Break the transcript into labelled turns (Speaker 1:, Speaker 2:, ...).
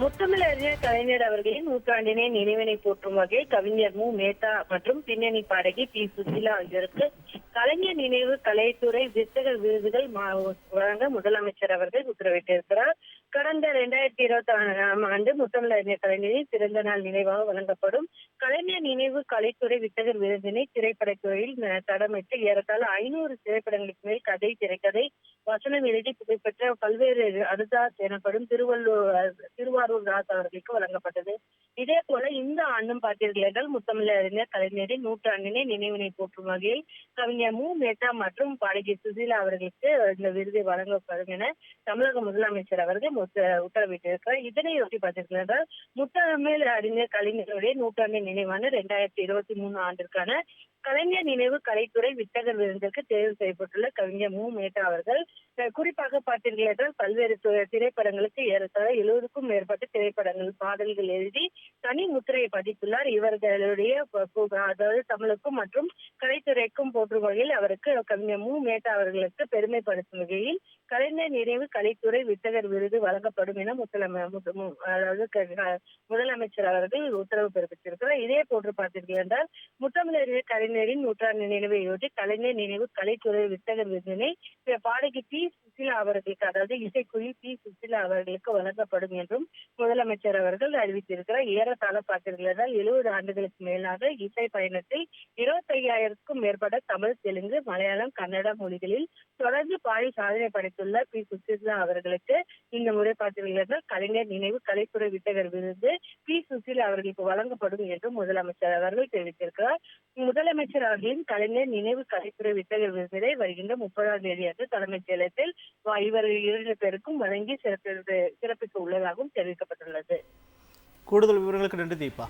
Speaker 1: முத்தமிழறிஞர் கலைஞர் அவர்களின் நூற்றாண்டினை நினைவினை போற்றும் வகையில் கவிஞர் மு. மேத்தா மற்றும் பின்னணி பாடகி பி. சுசீலா ஆகியோருக்கு கலைஞர் நினைவு கலைத்துறை வித்தகர் விருதுகள் வழங்க முதலமைச்சர் அவர்கள் உத்தரவிட்டிருக்கிறார். கடந்த இரண்டாயிரத்தி இருபத்தி ஆறாம் ஆண்டு முத்தமிழறிஞர் கலைஞரின் பிறந்த நாள் நினைவாக வழங்கப்படும் கலைஞர் நினைவு கலைத்துறை வித்தகர் விருதினை திரைப்படத்துறையில் தடமிட்டு ஏறத்தாழ ஐநூறு திரைப்படங்களுக்கு மேல் கதை திரைக்கதை வசனம் எழுதி புகழ்பெற்ற பல்வேறு அருதாஸ் எனப்படும் திருவள்ளூர் திருவாரூர் தாஸ் அவர்களுக்கு வழங்கப்பட்டது. இதே போல இந்த ஆண்டும் பார்த்தீர்கள் முத்தமிழ் அறிஞர் கலைஞரின் நூற்றாண்டினை நினைவினை போற்றும் வகையில் கவிஞர் மு. மேத்தா மற்றும் பாடகி சுசீலா அவர்களுக்கு இந்த விருதை வழங்கப்படும் என தமிழக முதலமைச்சர் அவர்கள் உத்தரவிட்டிருக்கிறார். இதனையொட்டி பார்த்தீர்கள் முத்தமிழ் அறிஞர் கலைஞருடைய நூற்றாண்டு நினைவான இரண்டாயிரத்தி இருபத்தி மூணு ஆண்டிற்கான கலைஞர் நினைவு கலைத்துறை வித்தகர் விருதுக்கு தேர்வு செய்யப்பட்டுள்ள கவிஞர் மு. மேத்தா அவர்கள். குறிப்பாக பார்த்தீர்கள் என்றால் பல்வேறு திரைப்படங்களுக்கு ஏறத்தாழ எழுபதுக்கும் மேற்பட்ட திரைப்படங்கள் பாடல்கள் எழுதி தனி முத்திரையை பதித்துள்ளார். இவர்களுடைய அதாவது தமிழுக்கும் மற்றும் கலைத்துறைக்கும் போற்றும் வகையில் அவருக்கு கவிஞர் மு. மேத்தா அவர்களுக்கு பெருமைப்படுத்தும் வகையில் கலைஞர் நினைவு கலைத்துறை வித்தகர் விருது வழங்கப்படும் என முதலமை அதாவது முதலமைச்சர் அவர்கள் உத்தரவு பிறப்பித்திருக்கிறார். இதே போன்று பார்த்தீர்கள் என்றால் முத்தமிழறிஞர் கலைஞரின் நூற்றாண்டு நினைவையொட்டி கலைஞர் நினைவு கலைத்துறை வித்தகர் விருதினை ப- பாடகி பி. சுசிலா அவர்களுக்கு அதாவது இசைக்குழு பி. சுசிலா அவர்களுக்கு வழங்கப்படும் என்றும் முதலமைச்சர் அவர்கள் அறிவித்திருக்கிறார். ஏறத்தாழ பார்த்தீர்கள் எழுபது ஆண்டுகளுக்கு மேலாக இசை பயணத்தில் இருபத்தி ஐயாயிரத்துக்கும் மேற்பட்ட தமிழ் தெலுங்கு மலையாளம் கன்னட மொழிகளில் தொடர்ந்து பாடி சாதனை படைத்துள்ள பி. சுசிலா அவர்களுக்கு. இந்த முறை பார்த்தீர்கள் கலைஞர் நினைவு கலைத்துறை வித்தகர் விருது பி. சுசிலா அவர்களுக்கு வழங்கப்படும் என்றும் முதலமைச்சர் அவர்கள் தெரிவித்திருக்கிறார். முதலமைச்சர் அவர்களின் கலைஞர் நினைவு கலைத்துறை வித்தகர் விருதினை வருகின்ற முப்பதாம் தேதி அன்று தலைமைச் செயலகத்தில் இவர்கள் இரண்டு பேருக்கும் வழங்கி சிறப்பு சிறப்பிக்க உள்ளதாகவும் தெரிவிக்கப்பட்டுள்ளது.
Speaker 2: கூடுதல் விவரங்களுக்கு நன்றி தீபா.